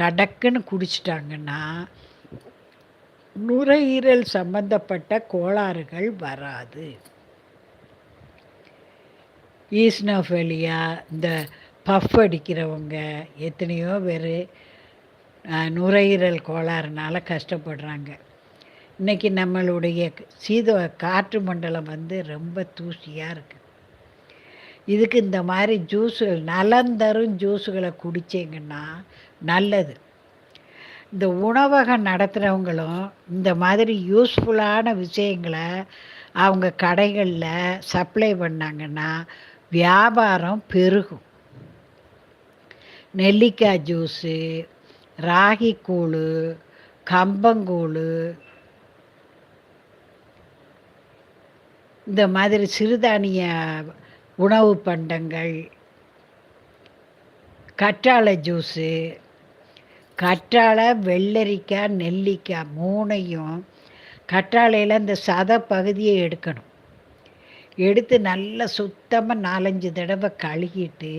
கடக்குன்னு குடிச்சிட்டாங்கன்னா நுரையீரல் சம்பந்தப்பட்ட கோளாறுகள் வராது. ஈஸ்னோஃபெலியா இந்த பஃப் அடிக்கிறவங்க எத்தனையோ பேர் நுரையீரல் கோளாறுனால கஷ்டப்படுறாங்க. இன்றைக்கி நம்மளுடைய சீத காற்று மண்டலம் வந்து ரொம்ப தூசியாக இருக்குது இதுக்கு இந்த மாதிரி ஜூஸுகள் நலந்தரும் ஜூஸுகளை குடிச்சிங்கன்னா நல்லது. இந்த உணவகம் நடத்துகிறவங்களும் இந்த மாதிரி யூஸ்ஃபுல்லான விஷயங்களை அவங்க கடைகளில் சப்ளை பண்ணாங்கன்னா வியாபாரம் பெருகும். நெல்லிக்காய் ஜூஸு ராகி கூழ் கம்பங்கூழ் இந்த மாதிரி சிறுதானிய உணவு பண்டங்கள் கற்றாழை ஜூஸு கற்றாழை வெள்ளரிக்காய் நெல்லிக்காய் மூணையும் கற்றாழையில் இந்த சத பகுதியை எடுக்கணும். எடுத்து நல்லா சுத்தமாக நாலஞ்சு தடவை கழுகிட்டு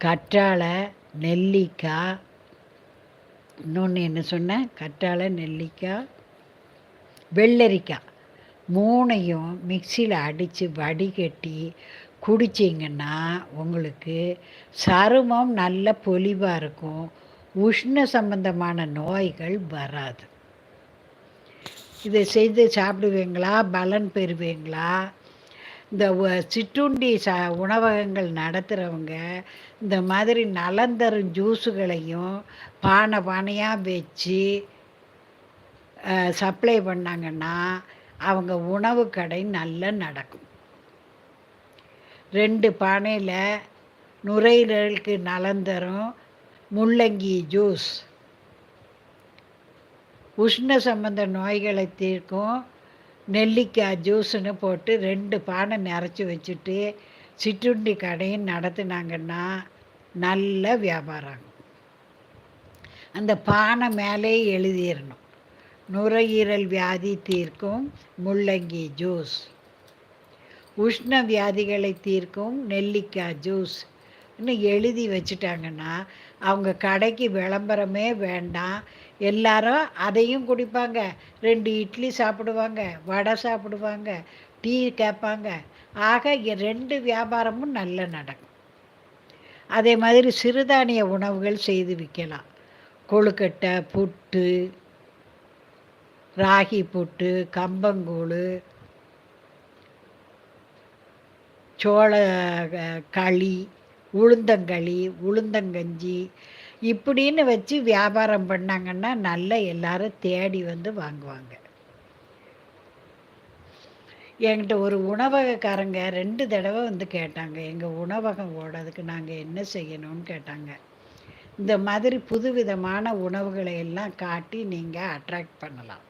கற்றாழை நெல்லிக்காய் இன்னொன்று என்ன சொன்னேன்? கற்றாழை நெல்லிக்காய் வெள்ளரிக்காய். மூணையும் மிக்சியில் அடித்து வடிகட்டி குடிச்சிங்கன்னா உங்களுக்கு சருமம் நல்ல பொலிவாக இருக்கும். உஷ்ண சம்பந்தமான நோய்கள் வராது. இதை செய்து சாப்பிடுவீங்களா? பலன் பெறுவீங்களா? இந்த சிற்றுண்டி ச உணவகங்கள் நடத்துகிறவங்க இந்த மாதிரி நலந்தரும் ஜூஸுகளையும் பானை பானையாக வச்சு சப்ளை பண்ணாங்கன்னா அவங்க உணவு கடை நல்லா நடக்கும். ரெண்டு பானையில் நுரையீரலுக்கு நலந்தரும் முள்ளங்கி ஜூஸ். உஷ்ண சம்பந்த நோய்களை தீர்க்கும் நெல்லிக்காய் ஜூஸுன்னு போட்டு ரெண்டு பானை நிறச்சி வச்சுட்டு சிற்றுண்டி கடையும் நடத்துனாங்கன்னா நல்ல வியாபாரம் ஆகும். அந்த பானை மேலே எழுதிடணும் நுரையீரல் வியாதி தீர்க்கும் முள்ளங்கி ஜூஸ். உஷ்ண வியாதிகளை தீர்க்கும் நெல்லிக்காய் ஜூஸ். இன்னும் எழுதி வச்சுட்டாங்கன்னா அவங்க கடைக்கு விளம்பரமே வேண்டாம். எல்லாரும் அதையும் குடிப்பாங்க. ரெண்டு இட்லி சாப்பிடுவாங்க வடை சாப்பிடுவாங்க டீ கேட்பாங்க. ஆக ரெண்டு வியாபாரமும் நல்ல நடக்கும். அதே மாதிரி சிறுதானிய உணவுகள் செய்து விற்கலாம். கொழுக்கட்டை புட்டு ராகி புட்டு கம்பங்கூழ் சோள களி உளுந்தங்களி உளுந்தங்கஞ்சி இப்படின்னு வச்சு வியாபாரம் பண்ணாங்கன்னா நல்ல எல்லாரும் தேடி வந்து வாங்குவாங்க. என்கிட்ட ஒரு உணவகக்காரங்க ரெண்டு தடவை வந்து கேட்டாங்க. எங்கள் உணவகம் ஓடுறதுக்கு நாங்கள் என்ன செய்யணும்னு கேட்டாங்க. இந்த மாதிரி புதுவிதமான உணவுகளை எல்லாம் காட்டி நீங்கள் அட்ராக்ட் பண்ணலாம்.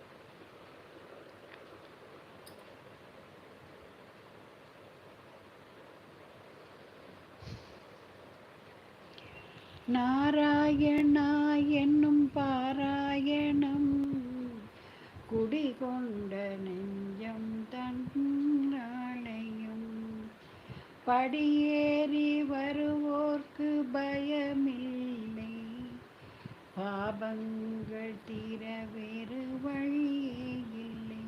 நாராயணா என்னும் பாராயணம். குடிகொண்ட நெஞ்சம் தன்னாளையும் படியேறி வருவோர்க்கு பயமில்லை. பாபங்கள் தீர வேறு வழியே இல்லை.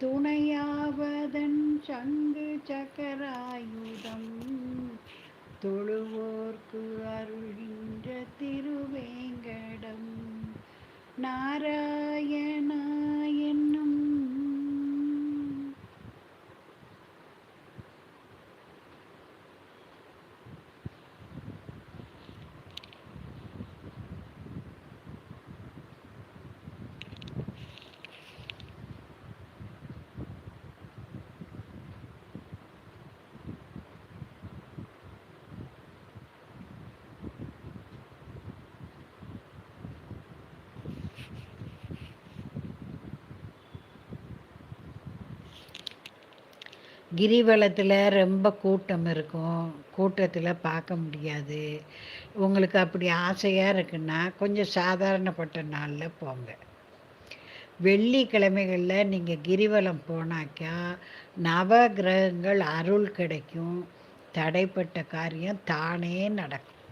துணையாவதன் சங்கு சக்கராயுதம். തൊഴുവോർക്കു അരുളിന്റെ തിരുവേങ്കടം. നാരായണ கிரிவலத்தில் ரொம்ப கூட்டம் இருக்கும். கூட்டத்தில் பார்க்க முடியாது. உங்களுக்கு அப்படி ஆசையாக இருக்குன்னா கொஞ்சம் சாதாரணப்பட்ட நாளில் போங்க. வெள்ளிக்கிழமைகளில் நீங்கள் கிரிவலம் போனாக்கா நவ கிரகங்கள் அருள் கிடைக்கும். தடைப்பட்ட காரியம் தானே நடக்கும்.